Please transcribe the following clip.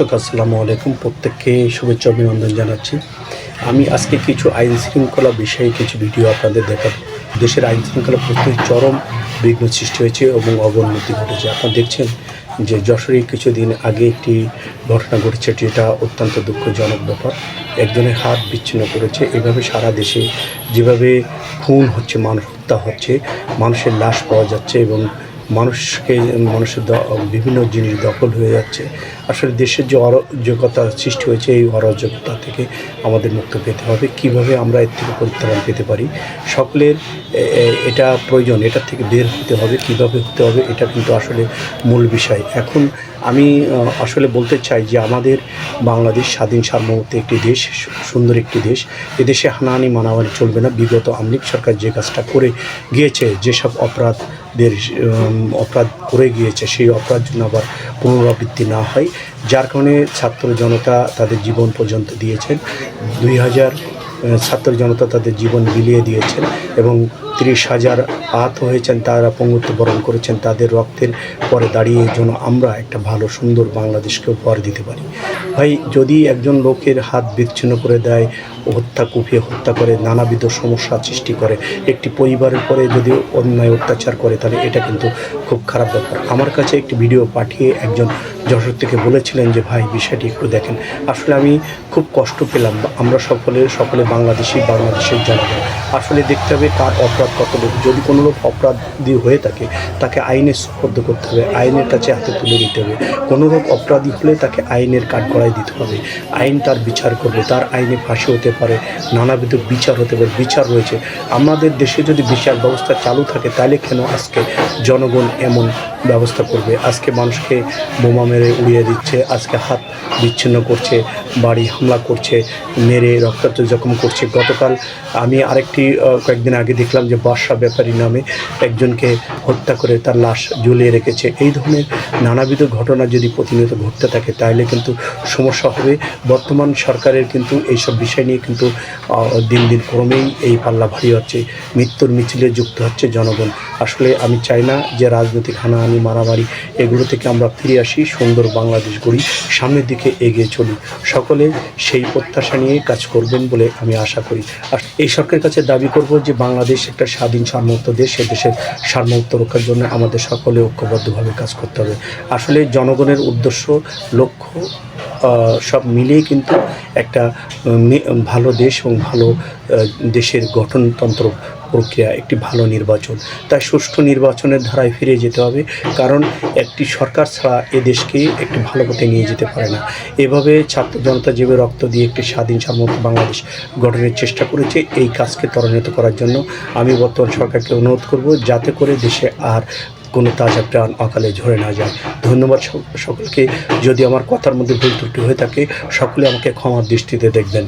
দর্শক, আসসালামু আলাইকুম। প্রত্যেককে শুভেচ্ছা অভিনন্দন জানাচ্ছি। আমি আজকে কিছু আইন শৃঙ্খলা বিষয়ে কিছু ভিডিও আপনাদের দেখাবো। দেশের আইন শৃঙ্খলা প্রস্তুতি চরম বিঘ্ন সৃষ্টি হয়েছে এবং অবনতি ঘটেছে। আপনারা দেখছেন যে যশোরে কিছুদিন আগে একটি ঘটনা ঘটেছে যেটা অত্যন্ত দুঃখজনক ব্যাপার। একজনের হাত বিচ্ছিন্ন করেছে। এভাবে সারা দেশে যেভাবে খুন হচ্ছে, মানুষ হত্যা হচ্ছে, মানুষের লাশ পাওয়া যাচ্ছে এবং মানুষকে, মানুষের বিভিন্ন জিনিস দখল হয়ে যাচ্ছে। আসলে দেশের যে অরাজকতা সৃষ্টি হয়েছে, এই অরাজকতা থেকে আমাদের মুক্ত পেতে হবে। কীভাবে আমরা এর থেকে পরিত্রাণ পেতে পারি? সকলের এটা প্রয়োজন এটা থেকে বের হতে হবে, কীভাবে হতে হবে, এটা কিন্তু আসলে মূল বিষয়। এখন আমি আসলে বলতে চাই যে আমাদের বাংলাদেশ স্বাধীন সার্বভৌমত্ব একটি দেশ, সুন্দর একটি দেশ। এদেশে হানাহানি মানামানি চলবে না। বিগত আমলিক সরকার যে কাজটা করে গিয়েছে, যেসব অপরাধদের উম, অপরাধ করে গিয়েছে সেই অপরাধ যেন আবার পুনরাবৃত্তি না হয় যার কারণে ছাত্র জনতা তাদের জীবন পর্যন্ত দিয়েছেন। দুই হাজার ছাত্র জনতা তাদের জীবন বিলিয়ে দিয়েছেন এবং তিরিশ হাজার আহত হয়েছেন, তারা পঙ্গুত্ব বরণ করেছেন, তাদের রক্তের পরে দাঁড়িয়ে যেন আমরা একটা ভালো, সুন্দর বাংলাদেশকে উপহার দিতে পারি। ভাই, যদি একজন লোকের হাত বিচ্ছিন্ন করে দেয় হত্যা কুপিয়ে হত্যা করে, নানাবিধ সমস্যা সৃষ্টি করে, একটি পরিবারের পরে যদি অন্যায় অত্যাচার করে, তাহলে এটা কিন্তু খুব খারাপ ব্যাপার। আমার কাছে একটি ভিডিও পাঠিয়ে একজন যশোর থেকে বলেছিলেন যে, ভাই, বিষয়টি একটু দেখেন। আসলে আমি খুব কষ্ট পেলাম। আমরা সকলে সকলে বাংলাদেশি, বাংলাদেশের জনগণ। আসলে দেখতে হবে, তার অপরাধ কত লোক যদি কোনো লোক অপরাধী হয়ে থাকে, তাকে আইনের সুপর্দ করতে হবে, আইনের কাছে হাতে তুলে দিতে হবে। কোনো লোক অপরাধী হলে তাকে আইনের কাঠগড়ায় দিতে হবে। আইন তার বিচার করবে, তার আইনে ফাঁসি হতে পারে, নানাবিধ বিচার হতে পারে, বিচার রয়েছে। আমাদের দেশে যদি বিচার ব্যবস্থা চালু থাকে, তাহলে কেন আজকে জনগণ এমন ব্যবস্থা করবে? আজকে মানুষকে বোমা মেরে উড়িয়ে দিচ্ছে, আজকে হাত বিচ্ছিন্ন করছে, বাড়ি হামলা করছে, মেরে রক্তাক্ত জখম করছে। গতকাল আমি আরেকটি আহ, কয়েকদিন আগে দেখলাম যে বর্ষা ব্যাপারী নামে একজনকে হত্যা করে তার লাশ ঝুলিয়ে রেখেছে। এই ধরনের নানাবিধ ঘটনা যদি প্রতিনিয়ত ঘটতে থাকে তাহলে কিন্তু সমস্যা হবে। বর্তমান সরকারের কিন্তু এইসব বিষয় নিয়ে কিন্তু দিন দিন ক্রমেই এই পাল্লা ভারী হচ্ছে মৃত্যুর মিছিলে যুক্ত হচ্ছে জনগণ। আসলে আমি চাই না যে রাজনৈতিক হানাহানি, মারামারি এগুলো থেকে আমরা ফিরে আসি, সুন্দর বাংলাদেশ গড়ি, সামনের দিকে এগিয়ে চলি। সকলে সেই প্রত্যাশা নিয়ে কাজ করবেন বলে আমি আশা করি। আর এই সরকারের কাছে দাবি করব যে বাংলাদেশ একটা স্বাধীন সার্বভৌমত্ব দেশ সে দেশের সার্বভৌমত্ব রক্ষার জন্য আমাদের সকলে ঐক্যবদ্ধভাবে কাজ করতে হবে। আসলে জনগণের উদ্দেশ্য, লক্ষ্য সব মিলিয়ে কিন্তু একটা ভালো দেশ এবং ভালো দেশের গঠনতন্ত্র প্রক্রিয়া একটি ভালো নির্বাচন। তাই সুষ্ঠু নির্বাচনের ধারায় ফিরে যেতে হবে, কারণ একটি সরকার ছাড়া এ দেশকে একটি ভালো পথে নিয়ে যেতে পারে না। এভাবে ছাত্র জনতা যেভাবে রক্ত দিয়ে একটি স্বাধীন, সার্বভৌম বাংলাদেশ গঠনের চেষ্টা করেছে, এই কাজকে ত্বরান্বিত করার জন্য আমি বর্তমান সরকারকে অনুরোধ করব, যাতে করে দেশে আর কোনো তাজা প্রাণ অকালে ঝরে না যায়। ধন্যবাদ সকলকে। যদি আমার কথার মধ্যে ভুল ত্রুটি হয়ে থাকে, সকলে আমাকে ক্ষমার দৃষ্টিতে দেখবেন।